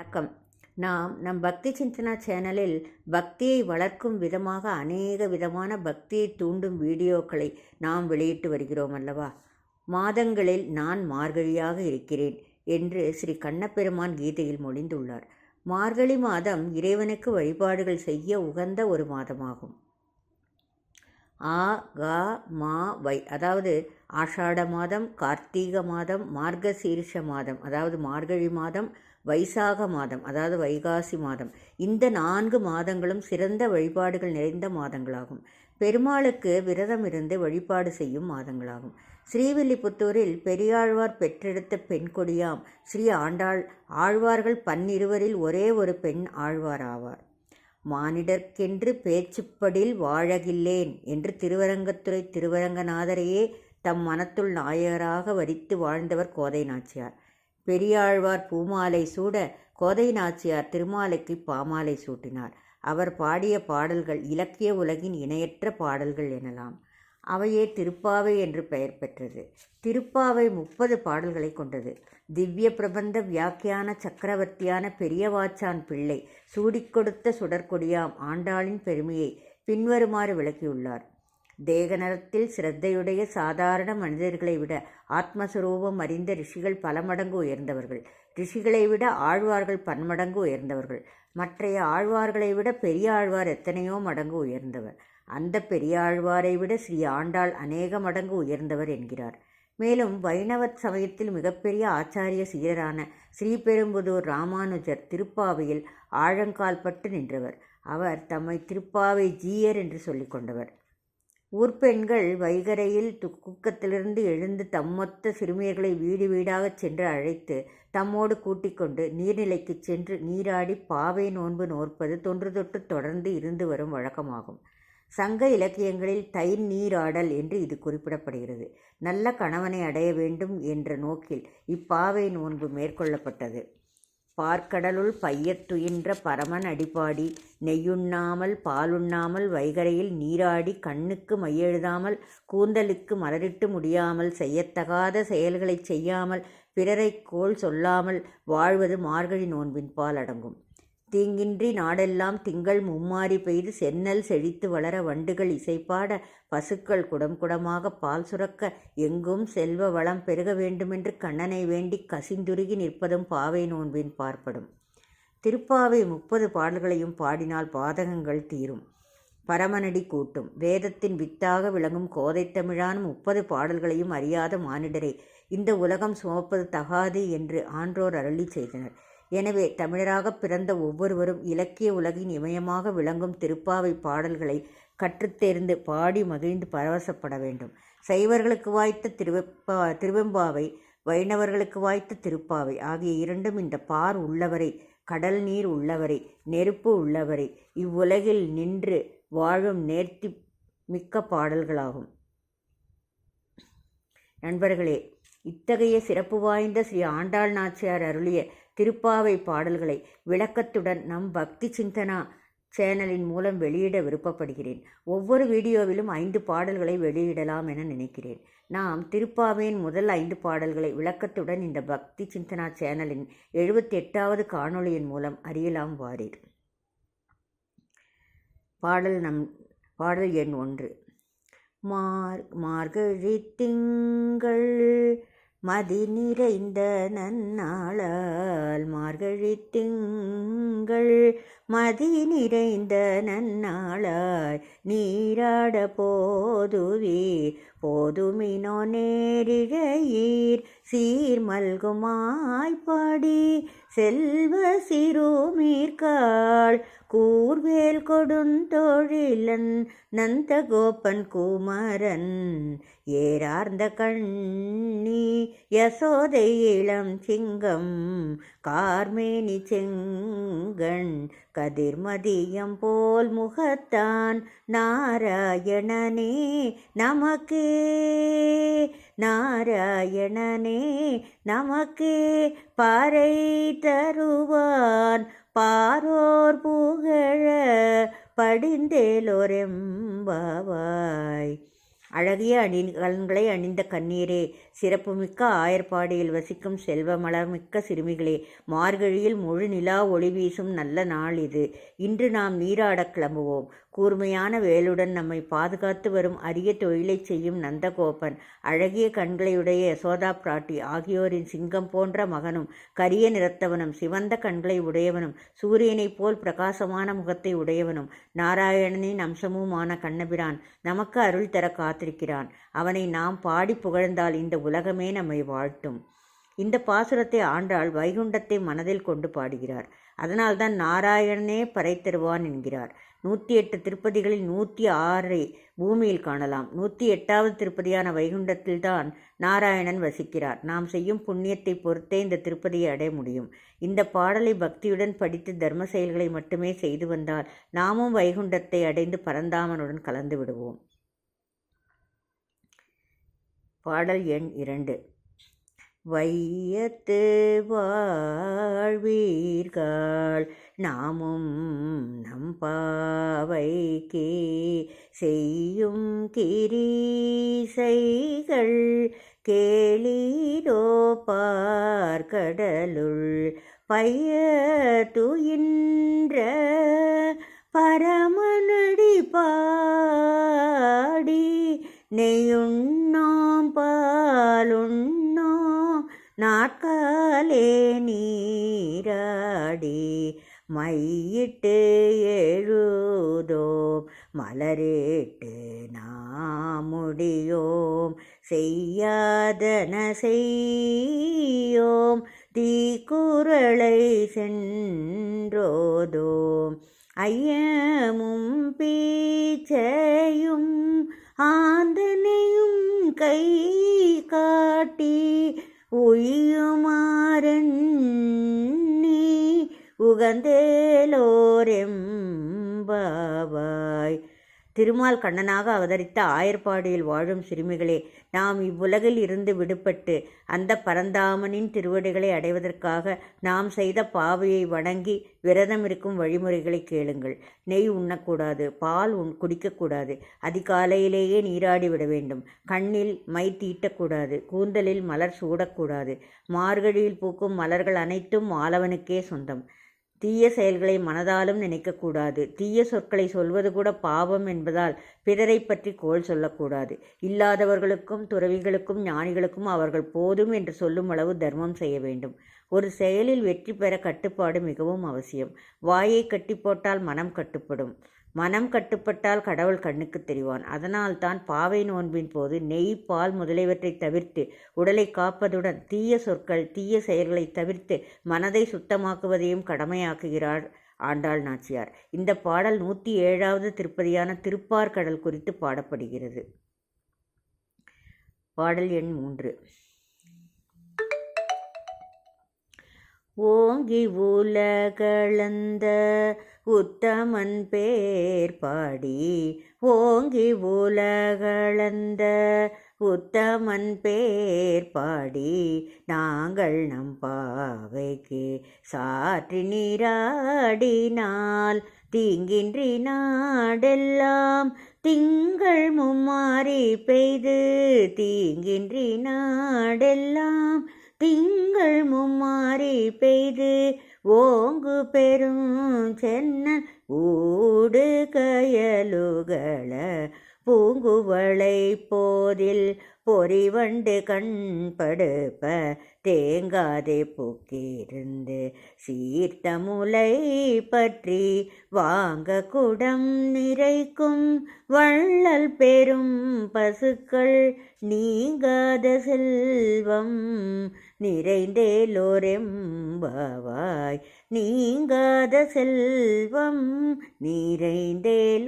வணக்கம். நாம் நம் பக்தி சிந்தனா சேனலில் பக்தியை வளர்க்கும் விதமாக அநேக விதமான பக்தியை தூண்டும் வீடியோக்களை நாம் வெளியிட்டு வருகிறோம் அல்லவா? மாதங்களில் நான் மார்கழியாக இருக்கிறேன் என்று ஸ்ரீ கண்ணப்பெருமான் கீதையில் மொழிந்துள்ளார். மார்கழி மாதம் இறைவனுக்கு வழிபாடுகள் செய்ய உகந்த ஒரு மாதமாகும். ஆ கா மா வை அதாவது ஆஷாட மாதம் கார்த்திகை மாதம் மார்கசீர்ஷ மாதம் அதாவது மார்கழி மாதம் வைசாக மாதம் அதாவது வைகாசி மாதம். இந்த நான்கு மாதங்களும் சிறந்த வழிபாடுகள் நிறைந்த மாதங்களாகும். பெருமாளுக்கு விரதம் இருந்து வழிபாடு செய்யும் மாதங்களாகும். ஸ்ரீவில்லிபுத்தூரில் பெரியாழ்வார் பெற்றெடுத்த பெண் கொடியாம் ஸ்ரீ ஆண்டாள் ஆழ்வார்கள் பன்னிருவரில் ஒரே ஒரு பெண் ஆழ்வார் ஆவார். மானிடர்க்கென்று பேச்சுப்படில் வாழகில்லேன் என்று திருவரங்கத்துறை திருவரங்கநாதரையே தம் மனத்துள் நாயகராக வரித்து வாழ்ந்தவர் கோதை நாச்சியார். பெரியாழ்வார் பூமாலை சூட கோதை நாச்சியார் திருமாலைக்கு பாமாலை சூட்டினார். அவர் பாடிய பாடல்கள் இலக்கிய உலகின் இணையற்ற பாடல்கள் எனலாம். அவையே திருப்பாவை என்று பெயர் பெற்றது. திருப்பாவை முப்பது பாடல்களை கொண்டது. திவ்ய பிரபந்த வியாக்கியான சக்கரவர்த்தியான பெரியவாச்சான் பிள்ளை சூடிக்கொடுத்த சுடற்கொடியாம் ஆண்டாளின் பெருமையை பின்வருமாறு விளக்கியுள்ளார். தேகநலத்தில் சிரத்தையுடைய சாதாரண மனிதர்களை விட ஆத்மஸ்வரூபம் அறிந்த ரிஷிகள் பல மடங்கு உயர்ந்தவர்கள். ரிஷிகளை விட ஆழ்வார்கள் பன்மடங்கு உயர்ந்தவர்கள். மற்றைய ஆழ்வார்களை விட பெரிய ஆழ்வார் எத்தனையோ மடங்கு உயர்ந்தவர். அந்த பெரிய ஆழ்வாரை விட ஸ்ரீ ஆண்டாள் அநேக மடங்கு உயர்ந்தவர் என்கிறார். மேலும் வைணவ சமயத்தில் மிகப்பெரிய ஆச்சாரிய சீரரான ஸ்ரீபெரும்புதூர் ராமானுஜர் திருப்பாவையில் ஆழங்கால் பட்டு நின்றவர். அவர் தம்மை திருப்பாவை ஜீயர் என்று சொல்லிக் கொண்டவர். ஊர்ப்பெண்கள் வைகரையில் துக்குக்கத்திலிருந்து எழுந்து தம்மொத்த சிறுமியர்களை வீடு வீடாகச் சென்று அழைத்து தம்மோடு கூட்டிக் கொண்டு நீர்நிலைக்கு சென்று நீராடி பாவை நோன்பு நோற்பது தொன்று தொட்டு தொடர்ந்து இருந்து வரும் வழக்கமாகும். சங்க இலக்கியங்களில் தயிர் நீராடல் என்று இது குறிப்பிடப்படுகிறது. நல்ல கணவனை அடைய வேண்டும் என்ற நோக்கில் இப்பாவை நோன்பு மேற்கொள்ளப்பட்டது. பார்க்கடலுள் பையத்துயின்ற பரமன் அடிப்பாடி நெய்யுண்ணாமல் பாலுண்ணாமல் வைகரையில் நீராடி கண்ணுக்கு மையெழுதாமல் கூந்தலுக்கு மலரிட்டு முடியாமல் செய்யத்தகாத செயல்களைச் செய்யாமல் பிறரை கோள் சொல்லாமல் வாழ்வது மார்கழி நோன்பின் பால் அடங்கும். தீங்கின்றி நாடெல்லாம் திங்கள் மும்மாறி பெய்து சென்னல் செழித்து வளர வண்டுகள் இசைப்பாட பசுக்கள் குடம் குடமாக பால் சுரக்க எங்கும் செல்வ வளம் பெருக வேண்டுமென்று கண்ணனை வேண்டி கசிந்துருகி நிற்பதும் பாவை நோன்பின் பார்ப்படும். திருப்பாவை முப்பது பாடல்களையும் பாடினால் பாதகங்கள் தீரும். பரமனடி கூட்டும். வேதத்தின் வித்தாக விளங்கும் கோதைத்தமிழான முப்பது பாடல்களையும் அறியாத மானிடரே. இந்த உலகம் சுமப்பது தகாது என்று ஆன்றோர் அருளி செய்தனர். எனவே தமிழராக பிறந்த ஒவ்வொருவரும் இலக்கிய உலகின் இமயமாக விளங்கும் திருப்பாவை பாடல்களை கற்றுத்தேர்ந்து பாடி மகிழ்ந்து பரவசப்பட வேண்டும். சைவர்களுக்கு வாய்த்த திருவெப்பா திருவெம்பாவை வைணவர்களுக்கு வாய்த்த திருப்பாவை ஆகிய இரண்டும் இந்த பார் உள்ளவரை கடல் நீர் உள்ளவரை நெருப்பு உள்ளவரை இவ்வுலகில் நின்று வாழும் நேர்த்தி மிக்க பாடல்களாகும். நண்பர்களே இத்தகைய சிறப்பு வாய்ந்த ஸ்ரீ ஆண்டாள் நாச்சியார் அருளிய திருப்பாவை பாடல்களை விளக்கத்துடன் நம் பக்தி சிந்தனா சேனலின் மூலம் வெளியிட விருப்பப்படுகிறேன். ஒவ்வொரு வீடியோவிலும் ஐந்து பாடல்களை வெளியிடலாம் என நினைக்கிறேன். நாம் திருப்பாவையின் முதல் ஐந்து பாடல்களை விளக்கத்துடன் இந்த பக்தி சிந்தனா சேனலின் எழுபத்தி எட்டாவது காணொளியின் மூலம் அறியலாம் வாரீர். பாடல் நம் பாடல் எண் ஒன்று. மார் மார்கழி திங்கள் மதி நிறைந்த நன்னாளால் மார்கழி திங்கள் மதி நிறைந்த நன்னாளாய் நீராட போதுவீர் போதுமினோ நேரிழையீர் சீர் மல்குமாய்ப்படி செல்வ சிறுமீர்காள் கூர்வேல் கொடுந்தொழிலன் நந்தகோபன் குமரன். ஏறார்ந்த கண்ணி யசோதை இளம் சிங்கம் கார்மேனி செங்கண் கதிர்மதியம் போல் முகத்தான் நாராயணனே நமக்கே. நாராயணனே நமக்கே பாறை தருவான். பாரோர் புகழ படிந்தேலோரெம்பாவாய். அழகிய அணி கலன்களை அணிந்த கண்ணீரே சிறப்புமிக்க ஆயர்பாடியில் வசிக்கும் செல்வமலமிக்க சிறுமிகளே மார்கழியில் முழு நிலா ஒளி வீசும் நல்ல நாள் இது. இன்று நாம் நீராடக் கிளம்புவோம். கூர்மையான வேலுடன் நம்மை பாதுகாத்து வரும் அரிய தொழிலைச் செய்யும் நந்தகோபன் அழகிய கண்களையுடைய யசோதா பிராட்டி ஆகியோரின் சிங்கம் போன்ற மகனும் கரிய நிறத்தவனும் சிவந்த கண்களை உடையவனும் சூரியனைப் போல் பிரகாசமான முகத்தை உடையவனும் நாராயணனின் அம்சமுமான கண்ணபிரான் நமக்கு அருள் தர காத்திருக்கிறான். அவனை நாம் பாடி புகழ்ந்தால் இந்த உலகமே நம்மை வாழ்த்தும். இந்த பாசுரத்தை ஆண்டாள் வைகுண்டத்தை மனதில் கொண்டு பாடுகிறார். அதனால்தான் நாராயணனே பறை தருவான் என்கிறார். நூற்றி எட்டு திருப்பதிகளில் நூற்றி ஆறை பூமியில் காணலாம். நூற்றி எட்டாவது திருப்பதியான வைகுண்டத்தில்தான் நாராயணன் வசிக்கிறார். நாம் செய்யும் புண்ணியத்தை பொறுத்தே இந்த திருப்பதியை அடைய முடியும். இந்த பாடலை பக்தியுடன் படித்து தர்ம செயல்களை மட்டுமே செய்து வந்தால் நாமும் வைகுண்டத்தை அடைந்து பரந்தாமனுடன் கலந்து விடுவோம். பாடல் எண் இரண்டு. வையத்து வாழ்வீர்கள் நாமும் நம் பாவைக்கே செய்யும் கிரீசைகள் கேளீரோ பார்க்கடலுள் பைய துயின்ற பரமனடி பாடி நெய்யுண்ணோம் பாலுண்ணோம் நாட்காலே நீராடி மையிட்டு எழுதோம். மலரிட்டு நாமுடியோம். செய்யாதன செய்யோம். தீக்குறளை சென்றோதோம். ஐயமும் பீச்சையும் ஆந்தனையும் கை காட்டி உயுமாறண்ணி உகந்தேலோரெம்பாவாய் திருமால் கண்ணனாக அவதரித்த ஆயர்பாடியில் வாழும் சிறுமிகளே நாம் இவ்வுலகில் இருந்து விடுபட்டு அந்த பரந்தாமனின் திருவடிகளை அடைவதற்காக நாம் செய்த பாவையை வணங்கி விரதம் இருக்கும் வழிமுறைகளை கேளுங்கள். நெய் உண்ணக்கூடாது பால் உண் குடிக்கக்கூடாது அதிகாலையிலேயே நீராடி விட வேண்டும். கண்ணில் மை தீட்டக்கூடாது கூந்தலில் மலர் சூடக்கூடாது. மார்கழியில் பூக்கும் மலர்கள் அனைத்தும் மாலவனுக்கே சொந்தம். தீய செயல்களை மனதாலும் நினைக்கக்கூடாது. தீய சொற்களை சொல்வது கூட பாவம் என்பதால் பிறரை பற்றி கோல் சொல்லக்கூடாது. இல்லாதவர்களுக்கும் துறவிகளுக்கும் ஞானிகளுக்கும் அவர்கள் போதும் என்று சொல்லும் அளவு தர்மம் செய்ய வேண்டும். ஒரு செயலில் வெற்றி பெற கட்டுப்பாடு மிகவும் அவசியம். வாயை கட்டி போட்டால் மனம் கட்டுப்படும். மனம் கட்டுப்பட்டால் கடவுள் கண்ணுக்கு தெரிவான். அதனால் தான் பாவை நோன்பின் போது நெய் பால் முதலியவற்றை தவிர்த்து உடலை காப்பதுடன் தீய சொற்கள் தீய செயல்களை தவிர்த்து மனதை சுத்தமாக்குவதையும் கடமையாக்குகிறார் ஆண்டாள் நாச்சியார். இந்த பாடல் நூற்றி ஏழாவது திருப்பதியான திருப்பார்கடல் குறித்து பாடப்படுகிறது. பாடல் எண் மூன்று. ஓங்கி உலகளந்த உத்தமன் பேர் பாடி ஓங்கி உலகளந்த உத்தமன் பேர் பாடி நாங்கள் நம் பாவைக்கு சாற்றி நீராடினால் தீங்கின்றி நாடெல்லாம் திங்கள் மும்மாறி பெய்து தீங்கின்றி நாடெல்லாம் திங்கள் மும்மாறி பெய்து ஓங்கு பெரும் சென்னல் ஊடு கயலுகள பூங்குவளை போதில் பொறிவண்டு கண்படுப்ப தேங்காதே பூக்கிருந்து சீர்த்த முலை பற்றி வாங்க குடம் நிறைக்கும் வள்ளல் பெரும் பசுக்கள் நீங்காத செல்வம் நிறைந்தேலோரெம்பாவாய் நீங்காத செல்வம் நிறைந்தேலோரெம்பாவாய்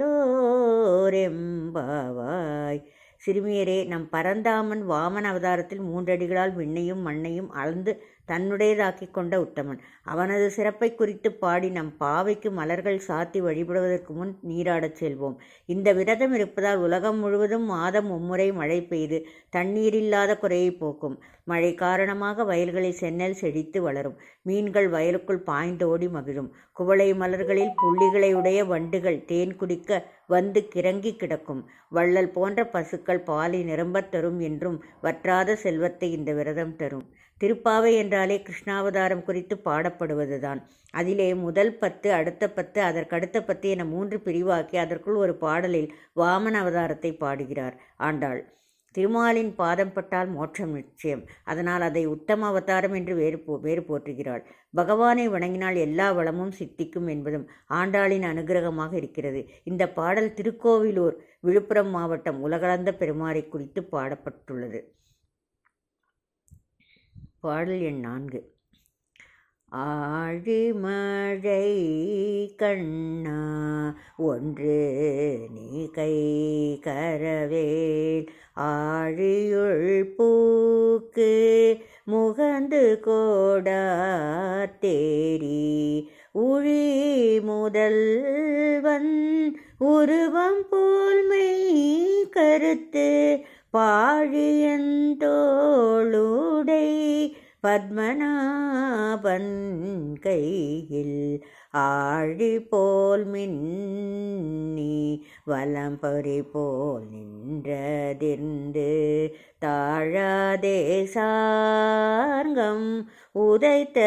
சிறுமியரே நம் பரந்தாமன் வாமன அவதாரத்தில் மூன்றடிகளால் விண்ணையும் மண்ணையும் அளந்து தன்னுடையதாக்கிக் கொண்ட உத்தமன். அவனது சிறப்பை குறித்து பாடி நம் பாவைக்கு மலர்கள் சாத்தி வழிபடுவதற்கு முன் நீராடச் செல்வோம். இந்த விரதம் இருப்பதால் உலகம் முழுவதும் மாதம் மும்முறை மழை பெய்து தண்ணீரில்லாத குறையை போக்கும். மழை காரணமாக வயல்களில் சென்னல் செழித்து வளரும். மீன்கள் வயலுக்குள் பாய்ந்தோடி மகிழும். குவளை மலர்களில் புள்ளிகளை உடைய வண்டுகள் தேன் குடிக்க வந்து கிறங்கி கிடக்கும். வள்ளல் போன்ற பசுக்கள் பாலை நிரம்பத் தரும் என்றும் வற்றாத செல்வத்தை இந்த விரதம் தரும். திருப்பாவை என்றாலே கிருஷ்ணாவதாரம் குறித்து பாடப்படுவதுதான். அதிலே முதல் பத்து அடுத்த பத்து அதற்கடுத்த பத்து என மூன்று பிரிவாக்கி அதற்குள் ஒரு பாடலில் வாமன அவதாரத்தை பாடுகிறார் ஆண்டாள். திருமாலின் பாதம் பட்டால் மோட்சம் நிச்சயம். அதனால் அதை உத்தம அவதாரம் என்று வேறு போ வேறு போற்றுகிறாள். பகவானை வணங்கினால் எல்லா வளமும் சித்திக்கும் என்பதும் ஆண்டாளின் அனுகிரகமாக இருக்கிறது. இந்த பாடல் திருக்கோவிலூர் விழுப்புரம் மாவட்டம் உலகளந்த பெருமாறை குறித்து பாடப்பட்டுள்ளது. பாடல் எண் நான்கு. ஆழிமழை கண்ணா ஒன்று நீ கை கரவேல். ஆழியுள் பூக்கு முகந்து கோடா தேரி உழி முதல்வன். உருவம் போல்மை கருத்து பாழியந்தோளுடை பத்மநாபன் கையில் ஆழி போல் மின்னி வலம்பரி போல் நின்றதிர்ந்து தாழாதே சார்கம் உதைத்த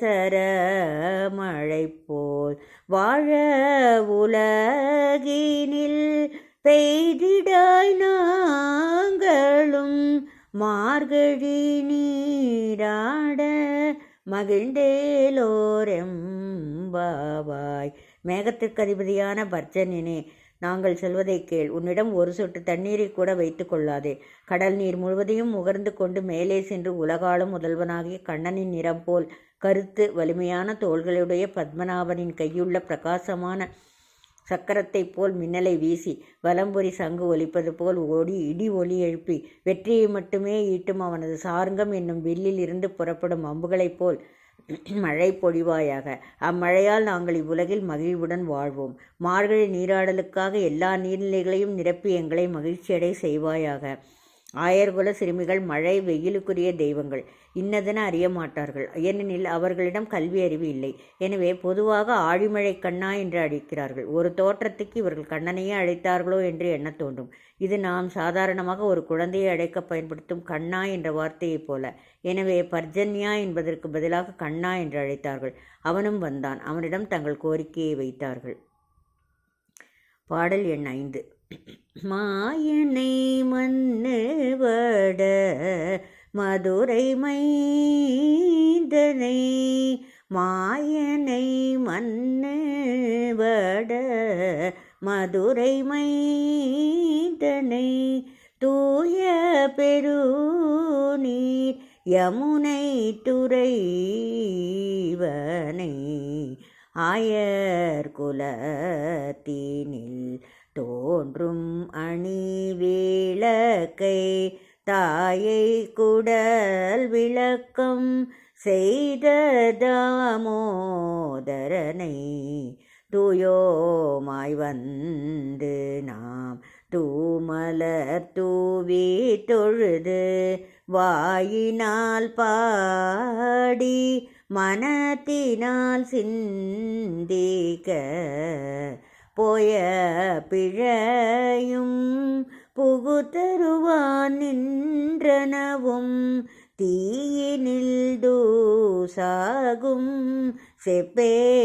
சரமழை போல் வாழ உலகினில் பெய்திடாய் நாங்களும் மார்கழி நீராட மகிழ்ந்தேலோரெம்பாவாய். மேகத்திற்கு அதிபதியான பர்ஜனினே நாங்கள் சொல்வதை கேள். உன்னிடம் ஒரு சொட்டு தண்ணீரை கூட வைத்து கொள்ளாதே. கடல் நீர் முழுவதையும் முகர்ந்து கொண்டு மேலே சென்று உலகாலும் முதல்வனாகிய கண்ணனின் நிறம் போல் கருத்து வலிமையான தோள்களுடைய பத்மநாபனின் கையுள்ள பிரகாசமான சக்கரத்தைப் போல் மின்னலை வீசி வலம்புரி சங்கு ஒலிப்பது போல் ஓடி இடி ஒலி எழுப்பி வெற்றியை மட்டுமே ஈட்டும் அவனது சார்ங்கம் என்னும் வில்லில் இருந்து புறப்படும் அம்புகளைப் போல் மழை பொழிவாயாக. அம்மழையால் நாங்கள் இவ்வுலகில் மகிழ்வுடன் வாழ்வோம். மார்கழி நீராடலுக்காக எல்லா நீர்நிலைகளையும் நிரப்பி எங்களை மகிழ்ச்சியடை செய்வாயாக. ஆயர்குல சிறுமிகள் மழை வெயிலுக்குரிய தெய்வங்கள். இன்னதென அறிய மாட்டார்கள் ஏனெனில் அவர்களிடம் கல்வி அறிவு இல்லை. எனவே பொதுவாக ஆழிமழை கண்ணா என்று அழைக்கிறார்கள். ஒரு தோற்றத்துக்கு இவர்கள் கண்ணனையே அழைத்தார்களோ என்று எண்ண தோன்றும். இது நாம் சாதாரணமாக ஒரு குழந்தையை அழைக்க பயன்படுத்தும் கண்ணா என்ற வார்த்தையைப் போல. எனவே பர்ஜன்யா என்பதற்கு பதிலாக கண்ணா என்று அழைத்தார்கள். அவனும் வந்தான். அவனிடம் தங்கள் கோரிக்கையை வைத்தார்கள். பாடல் எண் ஐந்து. மாயனை மண்ணு வட மதுரை மைந்தனை. மாயனை மண்ணு வட மதுரை மைந்தனை. தூய பெருநீர் யமுனை துறைவனை. ஆயர் குலத்தினில் தோன்றும் அணி விளக்கை தாயை குடல் விளக்கம் செய்த தாமோதரனை தூயோமாய் வந்து நாம் தூமலர் தூவி தொழுது வாயினால் பாடி மனத்தினால் சிந்திக்க போய பிழையும் புகுதருவான் நின்றனவும் தீயினில் தூசாகும் செப்பேலோரெம்பவாய்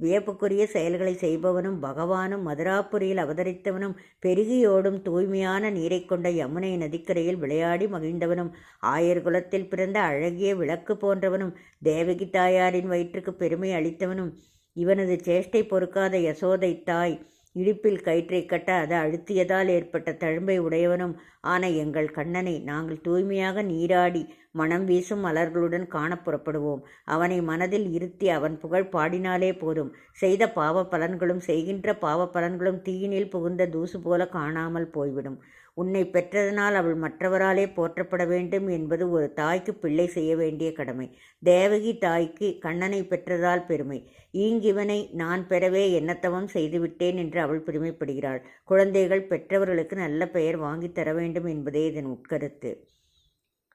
வியப்புக்குரிய செயல்களை செய்பவனும் பகவானும் மதுராபுரியில் அவதரித்தவனும் பெருகியோடும் தூய்மையான நீரை கொண்ட யமுனை நதிக்கரையில் விளையாடி மகிழ்ந்தவனும் ஆயர் குலத்தில் பிறந்த அழகிய விளக்கு போன்றவனும் தேவகி தாயாரின் வயிற்றுக்கு பெருமை அளித்தவனும் இவனது சேஷ்டை பொறுக்காத யசோதை தாய் இடுப்பில் கயிற்றை கட்ட அது அழுத்தியதால் ஏற்பட்ட தழும்பை உடையவனும் ஆன எங்கள் கண்ணனை. நாங்கள் தூய்மையாக நீராடி மனம் வீசும் மலர்களுடன் காண புறப்படுவோம். அவனை மனதில் இருத்தி அவன் புகழ் பாடினாலே போதும். செய்த பாவ பலன்களும் செய்கின்ற பாவ பலன்களும் தீயினில் புகுந்த தூசு போல காணாமல் போய்விடும். உன்னை பெற்றதனால் அவள் மற்றவராலே போற்றப்பட வேண்டும் என்பது ஒரு தாய்க்கு பிள்ளை செய்ய வேண்டிய கடமை. தேவகி தாய்க்கு கண்ணனை பெற்றதால் பெருமை. ஈங்கிவனை நான் பெறவே என்னத்தவம் செய்துவிட்டேன் என்று அவள் பெருமைப்படுகிறாள். குழந்தைகள் பெற்றவர்களுக்கு நல்ல பெயர் வாங்கித் தர வேண்டும் என்பதே இதன் உட்கருத்து.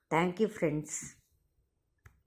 Thank you friends